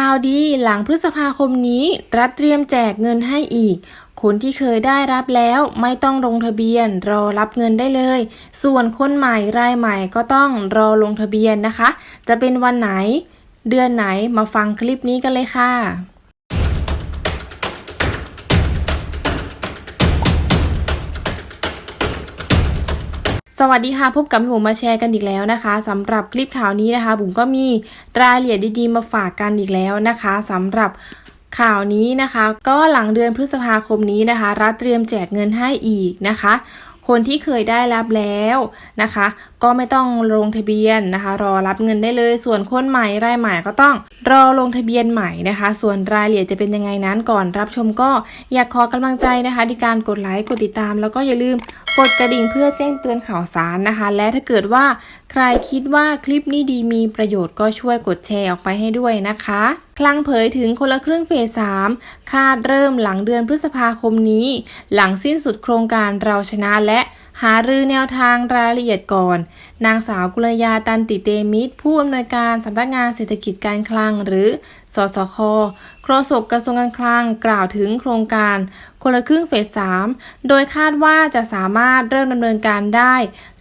ข่าวดีหลังพฤษภาคมนี้ รัฐเตรียมแจกเงินให้อีก คนที่เคยได้รับแล้วไม่ต้องลงทะเบียน รอรับเงินได้เลย ส่วนคนใหม่รายใหม่ก็ต้องรอลงทะเบียนนะคะ จะเป็นวันไหน เดือนไหนมาฟังคลิปนี้กันเลยค่ะ สวัสดีค่ะพบกับพี่บุ๋มมาแชร์กันอีกแล้วนะคะสำหรับคลิปข่าวนี้นะคะบุ๋มก็มีรายละเอียดดีๆมาฝากกันอีกแล้วนะคะสำหรับข่าวนี้นะคะ ก็หลังเดือนพฤษภาคมนี้นะคะ รัฐเตรียมแจกเงินให้อีกนะคะ คนที่เคยได้รับแล้วนะคะก็ไม่ต้องลงทะเบียนนะคะ รอรับเงินได้เลย ส่วนคนใหม่รายใหม่ก็ต้องรอลงทะเบียนใหม่นะคะ ส่วนรายละเอียดจะเป็นยังไงนั้นก่อนรับชมก็อยากขอกำลังใจนะคะในการกดไลค์กดติดตาม แล้วก็อย่าลืมกดกระดิ่งเพื่อแจ้งเตือนข่าวสารนะคะ และถ้าเกิดว่าใครคิดว่าคลิปนี้ดีมีประโยชน์ก็ช่วยกดแชร์ออกไปให้ด้วยนะคะ คลังเผยถึงคนละครึ่งเฟส 3 คาดเริ่มหลังเดือนพฤษภาคมนี้ หลังสิ้นสุดโครงการเราชนะและ หารือแนวทางรายละเอียดก่อน นางสาวกุลยาตันติเตมิตร ผู้อำนวยการสำนักงานเศรษฐกิจการคลังหรือ สสคโฆษกกระทรวงการคลังกล่าวถึงโครงการคนละครึ่งเฟส 3 โดยคาดว่าจะสามารถเริ่มดำเนินการได้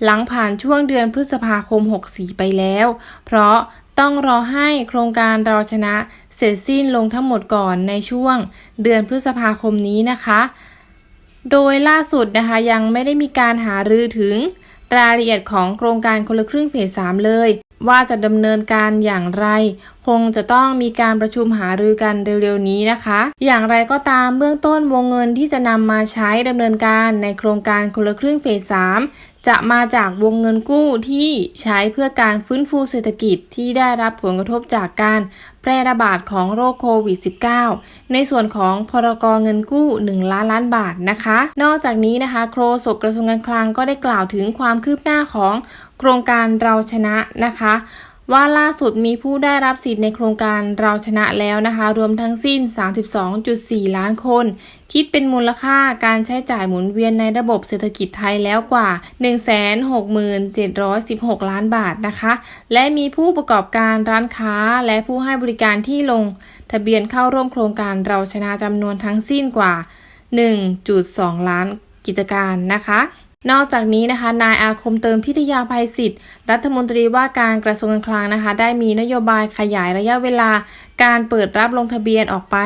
หลังผ่านช่วงเดือนพฤษภาคม 64 ไปแล้ว เพราะต้องรอให้โครงการเราชนะเสร็จสิ้นลงทั้งหมดก่อนในช่วงเดือนพฤษภาคมนี้นะคะ โดยล่าสุดนะคะยังไม่ได้มีการหารือถึงรายละเอียดของโครงการคนละครึ่งเฟส3เลย ว่าจะดำเนินการอย่างไร คงจะต้องมีการประชุมหารือกันเร็วๆนี้นะคะ อย่างไรก็ตามเบื้องต้นวงเงินที่จะนำมาใช้ดำเนินการในโครงการคนละครึ่งเฟส3 จะมาจากวงเงินกู้ที่ใช้เพื่อการฟื้นฟูเศรษฐกิจที่ได้รับผลกระทบจากการแพร่ระบาดของโรคโควิด -19 ในส่วนของพรกเงินกู้ 1 ล้านล้านบาทนะคะ นอกจากนี้นะคะ โฆษกกระทรวงการคลังก็ได้กล่าวถึงความคืบหน้าของโครงการเราชนะนะคะ ว่าล่าสุดมีผู้ได้รับสิทธิ์ในโครงการเราชนะแล้วนะคะ รวมทั้งสิ้น 32.4 ล้านคน คิดเป็นมูลค่าการใช้จ่ายหมุนเวียนในระบบเศรษฐกิจไทยแล้วกว่า 167,716 ล้านบาทนะคะ และมีผู้ประกอบการร้านค้าและผู้ให้บริการที่ลง ทะเบียนเข้าร่วมโครงการเราชนะจำนวนทั้งสิ้นกว่า 1.2 ล้านกิจการนะคะ นอกจากนี้นะคะ นายอาคมเติมพิทยาภัยศิษย์รัฐมนตรีว่าการกระทรวงการคลังนะคะ ได้มีนโยบายขยายระยะเวลา การเปิดรับลงทะเบียนออกไป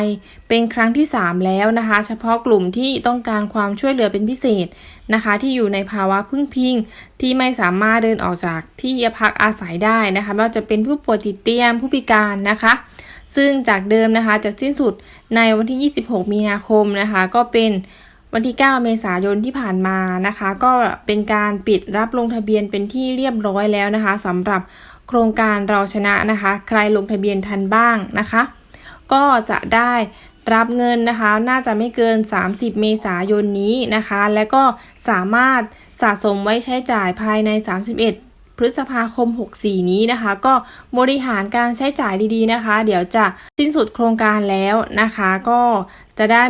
เป็นครั้งที่ 3 แล้วนะคะ เฉพาะกลุ่มที่ต้องการความช่วยเหลือเป็นพิเศษนะคะ ที่อยู่ในภาวะพึ่งพิง ที่ไม่สามารถเดินออกจากที่พักอาศัยได้นะคะไม่ว่าจะเป็นผู้ป่วยติดเตียงผู้พิการนะคะซึ่งจากเดิมนะคะจะสิ้นสุดในวันที่ 26 มีนาคมนะคะ ก็เป็น วันที่ 9 เมษายนที่ผ่านมานะคะ ก็เป็นการปิดรับลงทะเบียนเป็นที่เรียบร้อยแล้วนะคะสำหรับโครงการเราชนะนะคะ ใครลงทะเบียนทันบ้างนะคะ ก็จะได้รับเงินนะคะ น่าจะไม่เกิน 30 เมษายนนี้นะคะ และก็สามารถสะสมไว้ใช้จ่ายภายใน 31พฤษภาคม 64 นี้นะคะ ก็บริหารการใช้จ่ายดีๆนะคะ เดี๋ยวจะสิ้นสุดโครงการแล้วนะคะ ก็จะได้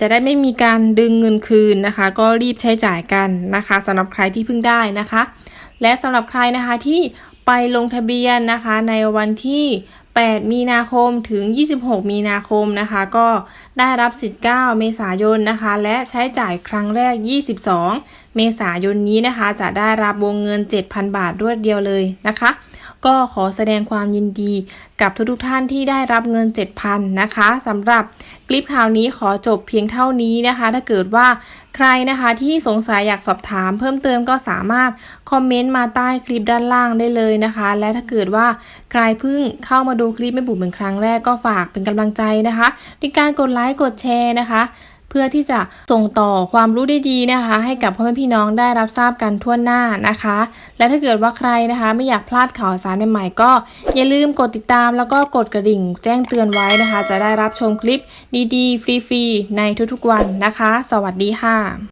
จะได้ไม่มีการดึงเงินคืนนะคะ ก็รีบใช้จ่ายกันนะคะสำหรับใครที่เพิ่งได้นะคะ และสำหรับใครนะคะที่ไปลงทะเบียนนะคะในวันที่ 8 มีนาคมถึง 26 มีนาคมนะคะ ก็ได้รับสิทธิ์ 9 เมษายนนะคะ และใช้จ่ายครั้งแรก 22 เมษายนนี้นะคะ จะได้รับวงเงิน 7,000 บาทรวดเดียวเลยนะคะ ก็ขอแสดงความยินดีกับทุกๆท่านที่ได้รับเงิน 7,000 นะคะสำหรับคลิปข่าวนี้ขอจบเพียงเท่านี้นะคะ ถ้าเกิดว่าใครนะคะที่สงสัยอยากสอบถามเพิ่มเติมก็สามารถคอมเมนต์มาใต้คลิปด้านล่างได้เลยนะคะ และถ้าเกิดว่าใครเพิ่งเข้ามาดูคลิปแม่บุ๋มเป็นครั้งแรกก็ฝากเป็นกำลังใจนะคะในการกดไลค์กดแชร์นะคะ พื่อที่จะส่งต่อความรู้ดีๆนะคะ ให้กับพ่อแม่พี่น้องได้รับทราบกันทั่วหน้านะคะ และถ้าเกิดว่าใครนะคะ ไม่อยากพลาดข่าวสารใหม่ๆก็อย่าลืมกดติดตาม แล้วก็กดกระดิ่งแจ้งเตือนไว้นะคะ จะได้รับชมคลิปดีๆ ฟรีๆในทุกๆวันนะคะ สวัสดีค่ะ